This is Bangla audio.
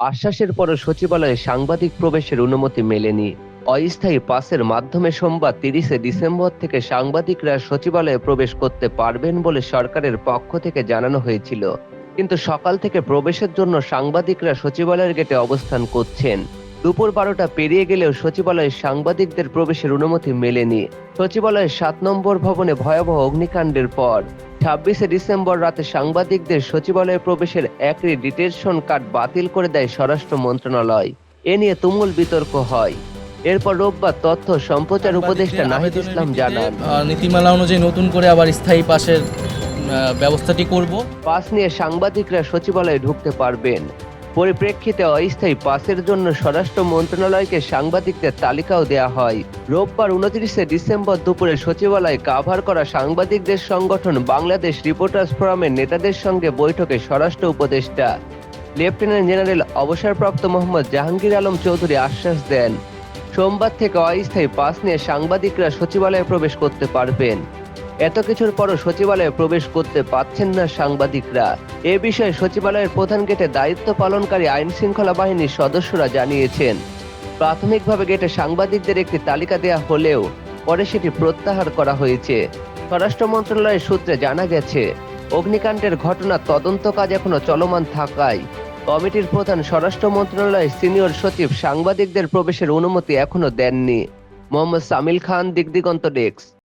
আশ্বাসের পরও সচিবালয়ে সাংবাদিক প্রবেশের অনুমতি মেলেনি। অস্থায়ী পাসের মাধ্যমে সোমবার তিরিশে ডিসেম্বর থেকে সাংবাদিকরা সচিবালয়ে প্রবেশ করতে পারবেন বলে সরকারের পক্ষ থেকে জানানো হয়েছিল। কিন্তু সকাল থেকে প্রবেশের জন্য সাংবাদিকরা সচিবালয়ের গেটে অবস্থান করছেন। দুপুর বারোটা পেরিয়ে গেলেও সচিবালয়ে সাংবাদিকদের প্রবেশের অনুমতি মেলেনি। সচিবালয়ের সাত নম্বর ভবনে ভয়াবহ অগ্নিকাণ্ডের পর ছাব্বিশে ডিসেম্বর রাতে সাংবাদিকদের সচিবালয়ে প্রবেশের একটি ডিটেনশন কার্ড বাতিল করে দেয় স্বরাষ্ট্র মন্ত্রণালয়। এ নিয়ে তুমুল বিতর্ক হয়। এরপর রোববার তথ্য সম্প্রচার উপদেষ্টা নাহিদ ইসলাম জানান। নীতিমালা অনুযায়ী নতুন করে আবার স্থায়ী পাশের ব্যবস্থাটি করব। পাস নিয়ে সাংবাদিকরা সচিবালয়ে ঢুকতে পারবেন। পরিপ্রেক্ষিতে অস্থায়ী পাসের জন্য স্বরাষ্ট্র মন্ত্রণালয়কে সাংবাদিকদের তালিকাও দেয়া হয়। রোববার উনত্রিশে ডিসেম্বর দুপুরে সচিবালয়ে কাভার করা সাংবাদিকদের সংগঠন বাংলাদেশ রিপোর্টার্স ফোরামের নেতাদের সঙ্গে বৈঠকে স্বরাষ্ট্র উপদেষ্টা। লেফটেন্যান্ট জেনারেল অবসরপ্রাপ্ত মোহাম্মদ জাহাঙ্গীর আলম চৌধুরী আশ্বাস দেন। সোমবার থেকে অস্থায়ী পাস নিয়ে সাংবাদিকরা সচিবালয়ে প্রবেশ করতে পারবেন। এত কিছুর পরও সচিবালয়ে প্রবেশ করতে পারছেন না সাংবাদিকরা। এ বিষয়ে সচিবালয়ের প্রধান গেটে দায়িত্ব পালনকারী আইন শৃঙ্খলা বাহিনীর সদস্যরা জানিয়েছেন। প্রাথমিকভাবে গেটে সাংবাদিকদের একটি তালিকা দেয়া হলেও পরে সেটি প্রত্যাহার করা হয়েছে। স্বরাষ্ট্র মন্ত্রণালয়ের সূত্রে জানা গেছে, অগ্নিকাণ্ডের ঘটনা তদন্ত কাজ এখনও চলমান থাকায় কমিটির প্রধান স্বরাষ্ট্র মন্ত্রণালয়ের সিনিয়র সচিব সাংবাদিকদের প্রবেশের অনুমতি এখনও দেননি। মোহাম্মদ সামিল খান দিগদিগন্ত ডেস্ক।